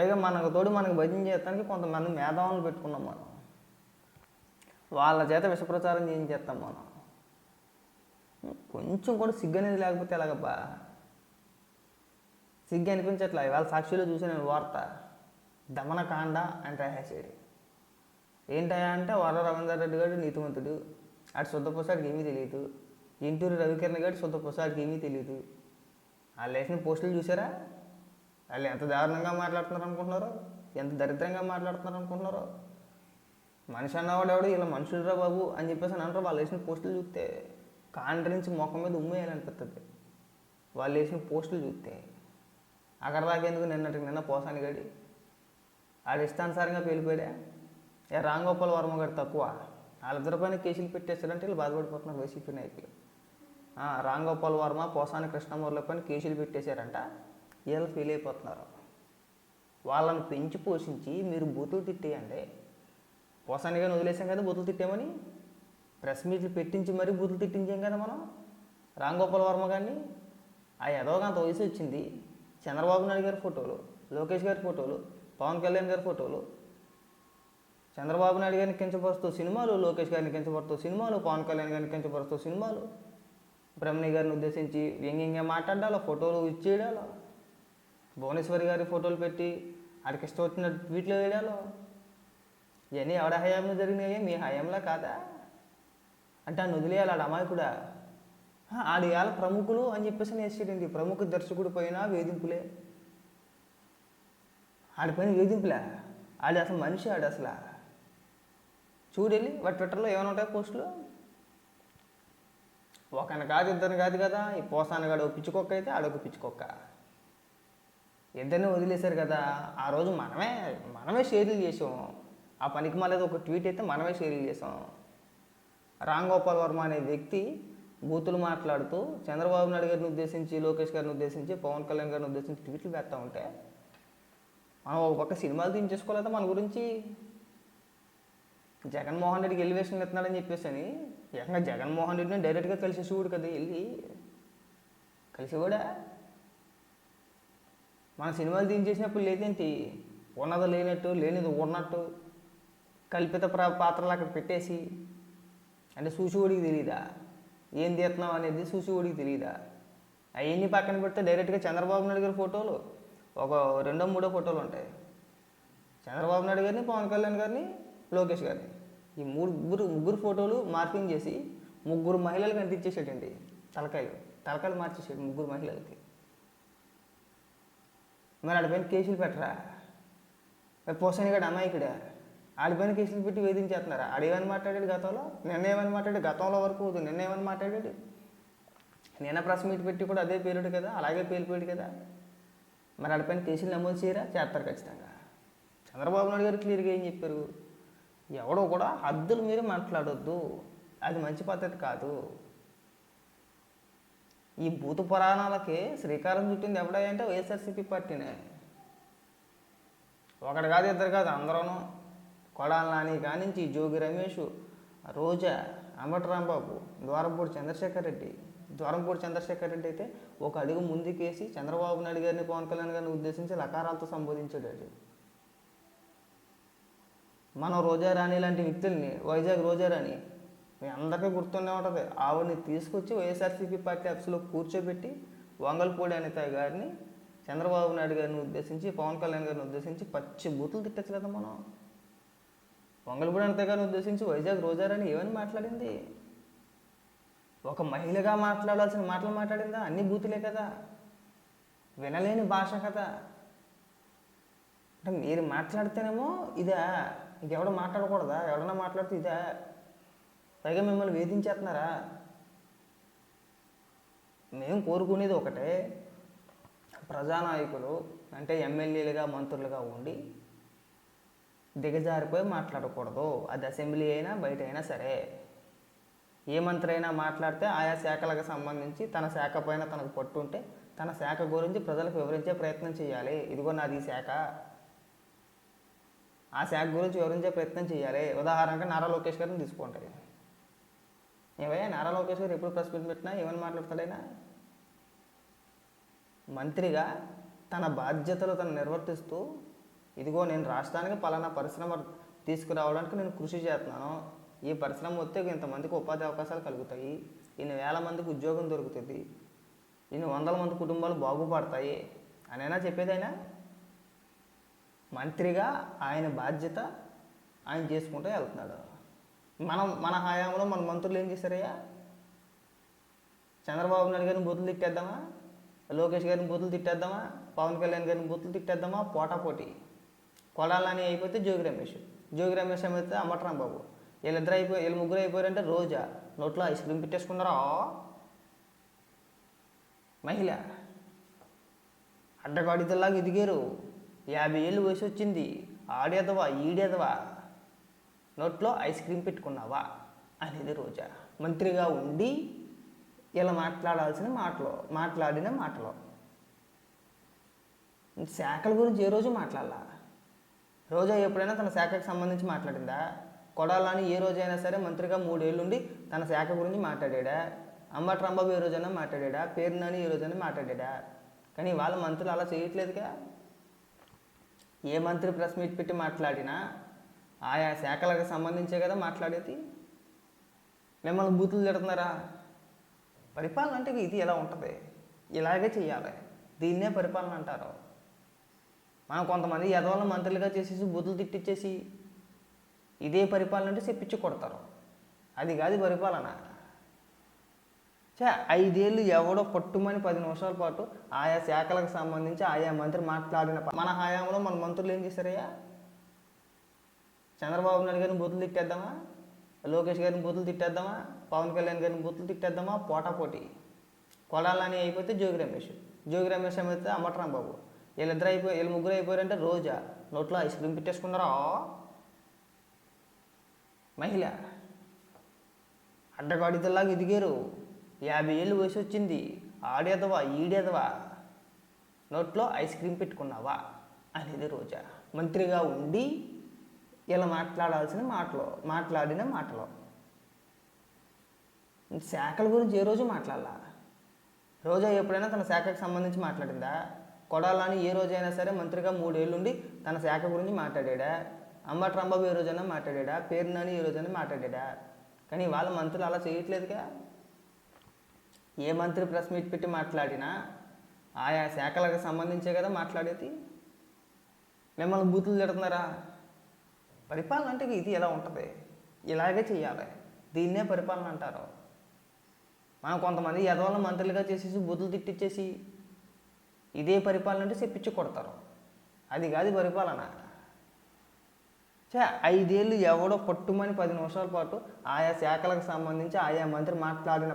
పైగా మనకు తోడు మనకు భజన చేయడానికి కొంతమంది మేధావులను పెట్టుకున్నాం మనం. వాళ్ళ చేత విషప్రచారం చేయించేస్తాం మనం. కొంచెం కూడా సిగ్గు అనేది లేకపోతే ఎలాగబ్బా? సిగ్గు అనిపించట్లా. ఇవాళ సాక్షిలో చూసిన వార్త. దమనకాండ అంటే రాసేది ఏంటయా అంటే వర రవీందర్ రెడ్డి గారు నీతివంతుడు అటు శుద్ధప్రసాద్కి ఏమీ తెలియదు. ఇంటూరు రవికిరణ్ గారు శుద్ధప్రసాద్కి ఏమీ తెలియదు. వాళ్ళు వేసిన పోస్టులు చూసారా? వాళ్ళు ఎంత దారుణంగా మాట్లాడుతున్నారు అనుకుంటున్నారు? ఎంత దరిద్రంగా మాట్లాడుతున్నారు అనుకుంటున్నారు? మనిషి అన్నవాడు ఎవడు? ఇలా మనుషులరా బాబు అని చెప్పేసి అని అంటారు. వాళ్ళు వేసిన పోస్టులు చూస్తే కాండ్రి నుంచి మొఖం మీద ఉమ్మేయాలనిపిస్తుంది వాళ్ళు వేసిన పోస్టులు చూస్తే అక్కడ దాకేందుకు నిన్నటికి నిన్న పోసాని గడి? ఆడు ఇష్టానుసారంగా పేలిపోయా ఏ రాంగోపాల్ వర్మ గారు తక్కువ. వాళ్ళిద్దరి పైన కేసులు పెట్టేస్తారంటే వీళ్ళు బాధపడిపోతున్నారు వైసీపీ నాయకులు. రామ్ రాంగోపాల్ వర్మ పోసాని కృష్ణమూర్ల పైన కేసులు పెట్టేశారంట. వీళ్ళు ఫీల్ అయిపోతున్నారు. వాళ్ళని పెంచి పోషించి మీరు బూతులు తిట్టేయండి. పోసానిగా కానీ వదిలేసాం కదా బూతులు తిట్టామని? ప్రెస్ మీట్లు పెట్టించి మరీ బూతులు తిట్టించాం కదా మనం? రాంగోపాల్ వర్మ గారిని? ఆ ఎదవగా అంత వయసు వచ్చింది. చంద్రబాబు నాయుడు గారి ఫోటోలు లోకేష్ గారి ఫోటోలు పవన్ కళ్యాణ్ గారి ఫోటోలు చంద్రబాబు నాయుడు గారిని కించపరుస్తూ సినిమాలు లోకేష్ గారిని కించపరుస్తూ సినిమాలు పవన్ కళ్యాణ్ గారిని కించపరుస్తూ సినిమాలు. బ్రహ్మణి గారిని ఉద్దేశించి వ్యంగ్యంగా మాట్లాడాలో ఫోటోలు ఇచ్చేయడాలో? భువనేశ్వరి గారి ఫోటోలు పెట్టి ఆడికి ఇష్టం వచ్చిన ట్వీట్లు వేయడాలో ఇవన్నీ ఎవడ హయాంలో జరిగినాయి? మీ హయాంలో కాదా? అంటే ఆయన వదిలేయాలి ఆడ అమాయకుడా? కూడా ఆడి ఇవాళ ప్రముఖులు అని చెప్పేసి నేర్చేయండి ప్రముఖ దర్శకుడు పైన వేధింపులే. ఆడిపైన వేధింపులే? ఆడి అసలు మనిషి ఆడు అసలు? చూడెళ్ళి వాటి ట్విట్టర్లో ఏమైనా ఉంటాయి పోస్టులు? ఒకని కాదు ఇద్దరిని కాదు కదా. ఈ పోసానగాడు ఒక పిచ్చుకొక్క అయితే ఆడొక పిచ్చుకొక్క. ఇద్దరిని వదిలేశారు కదా. ఆ రోజు మనమే మనమే షేర్లు చేసాం ఆ పనికి మళ్ళీ ఒక ట్వీట్ అయితే మనమే షేర్లు చేసాం రామ్ గోపాల్ వర్మ అనే వ్యక్తి బూతులు మాట్లాడుతూ చంద్రబాబు నాయుడు గారిని ఉద్దేశించి లోకేష్ గారిని ఉద్దేశించి పవన్ కళ్యాణ్ గారిని ఉద్దేశించి ట్వీట్లు పెడతా ఉంటే మనం ఒక పక్క సినిమాలు తీయించేసుకోలేదా మన గురించి? జగన్మోహన్ రెడ్డికి ఎలివేషన్ ఇస్తున్నాడని చెప్పేసి అని ఏకంగా జగన్మోహన్ రెడ్డిని డైరెక్ట్గా కలిసేసి కూడా కదా వెళ్ళి. కలిసి కూడా మన సినిమాలు తీయించేసినప్పుడు లేదేంటి? ఉన్నది లేనట్టు లేనిది ఉన్నట్టు కల్పిత పాత్రలు అక్కడ పెట్టేసి అంటే సూచివుడికి తెలియదా ఏం తీస్తున్నాం అనేది సూచివుడికి తెలియదా అవన్నీ పక్కన పెడితే డైరెక్ట్గా చంద్రబాబు నాయుడు గారి ఫోటోలు ఒక రెండో మూడో ఫోటోలు ఉంటాయి. చంద్రబాబు నాయుడు గారిని పవన్ కళ్యాణ్ గారిని లోకేష్ గారిని. ఈ మూడు ముగ్గురు ముగ్గురు ఫోటోలు మార్పింగ్ చేసి ముగ్గురు మహిళలకు అంటించేసాడండి తలకాయలు తలకాయలు మార్చేసాడు ముగ్గురు మహిళలకి. మరి ఆడిపైన కేసులు పెట్టరా? మరి పోసాని గడు అమాయకుడా ఆడిపైన కేసులు పెట్టి వేధించేస్తున్నారా? ఆడేమని మాట్లాడాడు గతంలో? నిన్న ఏమని మాట్లాడాడు? గతంలో వరకు నిన్న ఏమని మాట్లాడాడు? నిన్న ప్రెస్ మీట్ పెట్టి కూడా అదే పేరుడు కదా? అలాగే పేలిపోయాడు కదా? మరి ఆడిపైన కేసులు నమోదు చేయరా? చేస్తారు ఖచ్చితంగా. చంద్రబాబు నాయుడు గారు క్లియర్గా ఏం చెప్పారు? ఎవడో కూడా హద్దులు మీరు మాట్లాడొద్దు. అది మంచి పద్ధతి కాదు. ఈ భూత పురాణాలకి శ్రీకారం చుట్టింది ఎవడంటే వైఎస్ఆర్సీపీ పార్టీనే ఒకటి కాదు ఇద్దరు కాదు అందరూను కొడాల నాని కానించి జోగి రమేష్ రోజా అంబటి రాంబాబు ద్వారంపూడి చంద్రశేఖర్ రెడ్డి ద్వారంపూడి చంద్రశేఖర్ రెడ్డి అయితే ఒక అడుగు ముందుకేసి చంద్రబాబు నాయుడు గారిని పవన్ కళ్యాణ్ గారిని ఉద్దేశించి లకారాలతో సంబోధించాడు వాడు. మనం రోజా రాణి లాంటి వ్యక్తుల్ని వైజాగ్ రోజా రాణి మీ అందరికీ గుర్తుండే ఉంటుంది. ఆవిడని తీసుకొచ్చి వైఎస్ఆర్సీపీ పార్టీ ఆఫీసులో కూర్చోబెట్టి వంగల్పూడి అనిత గారిని చంద్రబాబు నాయుడు గారిని ఉద్దేశించి పవన్ కళ్యాణ్ గారిని ఉద్దేశించి పచ్చి బూతులు తిట్టచ్చు కదా మనం. వంగల్పూడి అనిత గారిని ఉద్దేశించి వైజాగ్ రోజారని ఏమని మాట్లాడింది? ఒక మహిళగా మాట్లాడాల్సిన మాటలు మాట్లాడిందా? అన్ని బూతులే కదా. వినలేని భాష కదా. అంటే మీరు మాట్లాడితేనేమో ఇదా ఇంకెవడో మాట్లాడకూడదా? ఎవడన్నా మాట్లాడితే ఇదా? పైగా మిమ్మల్ని వేధించేస్తున్నారా? మేము కోరుకునేది ఒకటే ప్రజానాయకులు అంటే ఎమ్మెల్యేలుగా మంత్రులుగా ఉండి దిగజారిపోయి మాట్లాడకూడదు. అది అసెంబ్లీ అయినా బయట అయినా సరే. ఏ మంత్రి అయినా మాట్లాడితే ఆయా శాఖలకు సంబంధించి తన శాఖ పైన తనకు పట్టుంటే తన శాఖ గురించి ప్రజలకు వివరించే ప్రయత్నం చేయాలి. ఇదిగో నాది ఈ శాఖ. ఆ శాఖ గురించి వివరించే ప్రయత్నం చేయాలి. ఉదాహరణగా నారా లోకేష్ గారిని తీసుకోండి ఏవయ్యా నారా లోకేష్ గారు ఎప్పుడు ప్రెస్ మీట్ పెట్టినా ఏమని మాట్లాడతాడైనా మంత్రిగా తన బాధ్యతలు తను నిర్వర్తిస్తూ ఇదిగో నేను రాష్ట్రానికి పలానా పరిశ్రమ తీసుకురావడానికి నేను కృషి చేస్తున్నాను. ఈ పరిశ్రమ వస్తే ఇంతమందికి ఉపాధి అవకాశాలు కలుగుతాయి. ఇన్ని వేల మందికి ఉద్యోగం దొరుకుతుంది. ఇన్ని వందల మంది కుటుంబాలు బాగుపడతాయి. అనైనా చెప్పేదైనా మంత్రిగా ఆయన బాధ్యత ఆయన చేసుకుంటూ వెళ్తున్నాడు. మనం మన హయాంలో మన మంత్రులు ఏం చేశారయ్యా? చంద్రబాబు నాయుడు గారిని బూతులు తిట్టేద్దామా? లోకేష్ గారిని బూతులు తిట్టేద్దామా? పవన్ కళ్యాణ్ గారిని బూతులు తిట్టేద్దామా? పోటాపోటీ కొడాలని అయిపోతే జోగి రమేష్. జోగి రమేష్ అయితే అమ్మటరాం బాబు వీళ్ళిద్దరు అయిపోయి వీళ్ళు ముగ్గురు అయిపోయారంటే రోజా. నోట్లో ఐస్ క్రీమ్ పెట్టేసుకున్నారా? మహిళ. అడ్డగాడితల్లాగా ఎదిగారు. యాభై ఏళ్ళు వయసు వచ్చింది. ఆడేదవా? ఈడేదవా? నోట్లో ఐస్ క్రీమ్ పెట్టుకున్నావా? అనేది రోజా. మంత్రిగా ఉండి ఇలా మాట్లాడాల్సిన మాటలు మాట్లాడిన మాటలు. శాఖల గురించి ఏ రోజు మాట్లాడాల? రోజా ఎప్పుడైనా తన శాఖకు సంబంధించి మాట్లాడిందా? కొడాలని ఏ రోజైనా సరే మంత్రిగా మూడేళ్ళుండి తన శాఖ గురించి మాట్లాడా అంబట్రాంబాబు ఏ రోజైనా మాట్లాడా పేరునాని ఏ రోజైనా మాట్లాడా కానీ వాళ్ళ మంత్రులు అలా చేయట్లేదుగా. ఏ మంత్రి ప్రెస్ మీట్ పెట్టి మాట్లాడినా ఆయా శాఖలకు సంబంధించే కదా మాట్లాడేది? మిమ్మల్ని బూతులు తిడుతున్నారా? పరిపాలన అంటే ఇది ఎలా ఉంటుంది? ఇలాగే చేయాలి దీన్నే పరిపాలన అంటారు. మనం కొంతమంది ఎదవల మంత్రులుగా చేసేసి బూతులు తిట్టించేసి ఇదే పరిపాలన అంటే చెప్పించి కొడతారు. అది కాదు పరిపాలన. చే ఐదేళ్ళు ఎవడో పట్టుమని పది నిమిషాల పాటు ఆయా శాఖలకు సంబంధించి ఆయా మంత్రి మాట్లాడిన మన హయాంలో మన మంత్రులు ఏం చేశారయ్యా? చంద్రబాబు నాయుడు గారిని బూతులు తిట్టేద్దామా? లోకేష్ గారిని బూతులు తిట్టేద్దామా? పవన్ కళ్యాణ్ గారిని బూతులు తిట్టేద్దామా? పోటాపోటీ. కొడాలని అయిపోతే జోగి రమేష్. జోగి రమేష్ ఏమైతే అమ్మటరాం బాబు వీళ్ళిద్దరు అయిపోయి వీళ్ళు ముగ్గురు అయిపోయారంటే రోజా. నోట్లో ఐస్ క్రీమ్ పెట్టేసుకున్నారా? మహిళ. అడ్డగాడితల్లాగా ఎదిగారు. యాభై ఏళ్ళు వయసు వచ్చింది. ఆడేదవా ఈడేదవా? నోట్లో ఐస్ క్రీమ్ పెట్టుకున్నావా? అనేది రోజా. మంత్రిగా ఉండి ఇలా మాట్లాడాల్సిన మాటలు మాట్లాడిన మాటలు. శాఖల గురించి ఏ రోజు మాట్లాడాల? రోజా ఎప్పుడైనా తన శాఖకు సంబంధించి మాట్లాడిందా? కొడాలని ఏ రోజైనా సరే మంత్రిగా మూడేళ్ళుండి తన శాఖ గురించి మాట్లాడా అంబటి రాంబాబు ఏ రోజైనా మాట్లాడా పేరునాని ఏ రోజైనా మాట్లాడా కానీ వాళ్ళ మంత్రులు అలా చేయట్లేదుగా? ఏ మంత్రి ప్రెస్ మీట్ పెట్టి మాట్లాడినా ఆయా శాఖలకు సంబంధించే కదా మాట్లాడేది? మిమ్మల్ని బూతులు తిడుతున్నారా? పరిపాలన అంటే ఇది ఎలా ఉంటుంది? ఇలాగే చేయాలి దీన్నే పరిపాలన అంటారు. మనం కొంతమంది ఎదవాళ్ళ మంత్రులుగా చేసేసి బుద్ధులు తిట్టించేసి ఇదే పరిపాలన అంటే చెప్పించి కొడతారు. అది కాదు పరిపాలన. చే ఐదేళ్ళు ఎవడో పట్టుమని పది నిమిషాల పాటు ఆయా శాఖలకు సంబంధించి ఆయా మంత్రి మాట్లాడిన